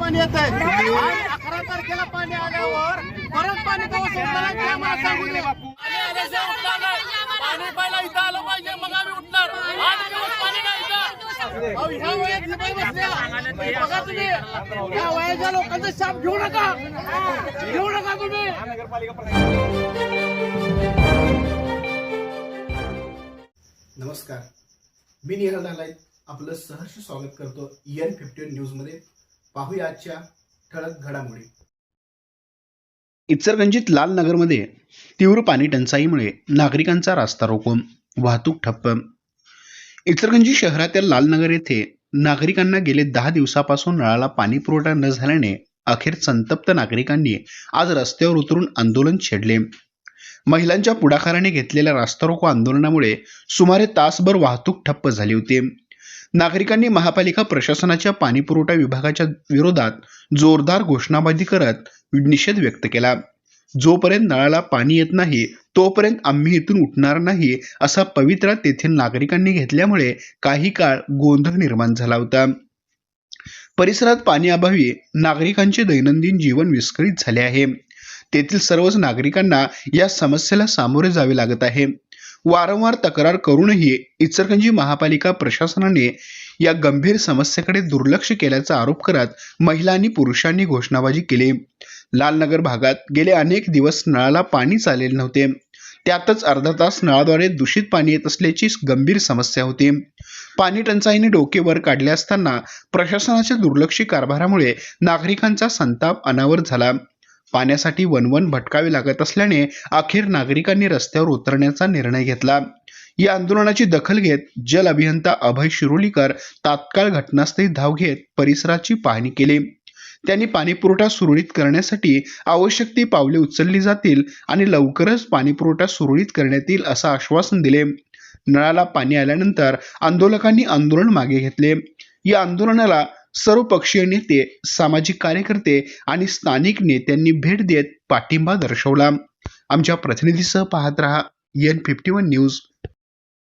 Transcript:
पाणी येत आहे. अकरा तारखेला पाणी आल्यावर परत पाणी कवा सोडणार आहे ते आम्हाला सांगू दे. पाणी आल्याशिवाय उठणार नाही. पाणी पहिला इथं आलं पाहिजे मग आम्ही उठणार. आठ दिवस पाणी नाही इथं. अहो, ह्या वयात बाई बसल्या. बघा तुम्ही ह्या वयाच्या लोकांचा शाप घेऊ नका. घेऊ नका तुम्ही. नमस्कार. मी निहाल आपलं सहर्ष स्वागत करतो एन फिफ्टीन न्यूजमध्ये पाहूया आजच्या ठळक घडामोडी. इचरगंजीत लाल नगरमध्ये तीव्र पाणी टंचाईमुळे नागरिकांचा रास्ता रोको वाहतूक ठप्प. इचरगंजी शहरातील लालनगर येथे नागरिकांना गेले दहा दिवसापासून नळाला पाणी पुरवठा न झाल्याने अखेर संतप्त नागरिकांनी आज रस्त्यावर उतरून आंदोलन छेडले. महिलांच्या पुढाकाराने घेतलेल्या रास्ता रोको आंदोलनामुळे सुमारे तासभर वाहतूक ठप्प झाली होती. नागरिकांनी महापालिका प्रशासनाच्या पाणीपुरवठा विभागाच्या विरोधात जोरदार घोषणाबाजी करत निषेध व्यक्त केला. जोपर्यंत नळाला पाणी येत नाही तोपर्यंत आम्ही इथून उठणार नाही असा पवित्रा तेथील नागरिकांनी घेतल्यामुळे काही काळ गोंधळ निर्माण झाला होता. परिसरात पाण्याअभावी नागरिकांचे दैनंदिन जीवन विस्कळीत झाले आहे. तेथील सर्वच नागरिकांना या समस्येला सामोरे जावे लागत आहे. वारंवार तक्रार करूनही इचलकरंजी महापालिका प्रशासनाने या गंभीर समस्येकडे दुर्लक्ष केल्याचा आरोप करत महिलांनी पुरुषांनी घोषणाबाजी केली. लालनगर भागात गेले अनेक दिवस नळाला पाणी चाललेले नव्हते. त्यातच अर्धा तास नळाद्वारे दूषित पाणी येत असल्याची गंभीर समस्या होती. पाणी टंचाईने डोके वर काढले असताना प्रशासनाच्या दुर्लक्षी कारभारामुळे नागरिकांचा संताप अनावर झाला. पाण्यासाठी वनवन भटकावे लागत असल्याने अखेर नागरिकांनी रस्त्यावर उतरण्याचा निर्णय घेतला. या आंदोलनाची दखल घेत जल अभियंता अभय शिरोलीकर तात्काळ घटनास्थळी धाव घेत परिसराची पाहणी केली. त्यांनी पाणीपुरवठा सुरळीत करण्यासाठी आवश्यक ती पावले उचलली जातील आणि लवकरच पाणीपुरवठा सुरळीत करण्यात येईल असं आश्वासन दिले. नळाला पाणी आल्यानंतर आंदोलकांनी आंदोलन मागे घेतले. या आंदोलनाला सर्व पक्षीय नेते सामाजिक कार्यकर्ते आणि स्थानिक नेत्यांनी भेट देत पाठिंबा दर्शवला. आमच्या प्रतिनिधीसह पाहत रहा एन फिफ्टी वन न्यूज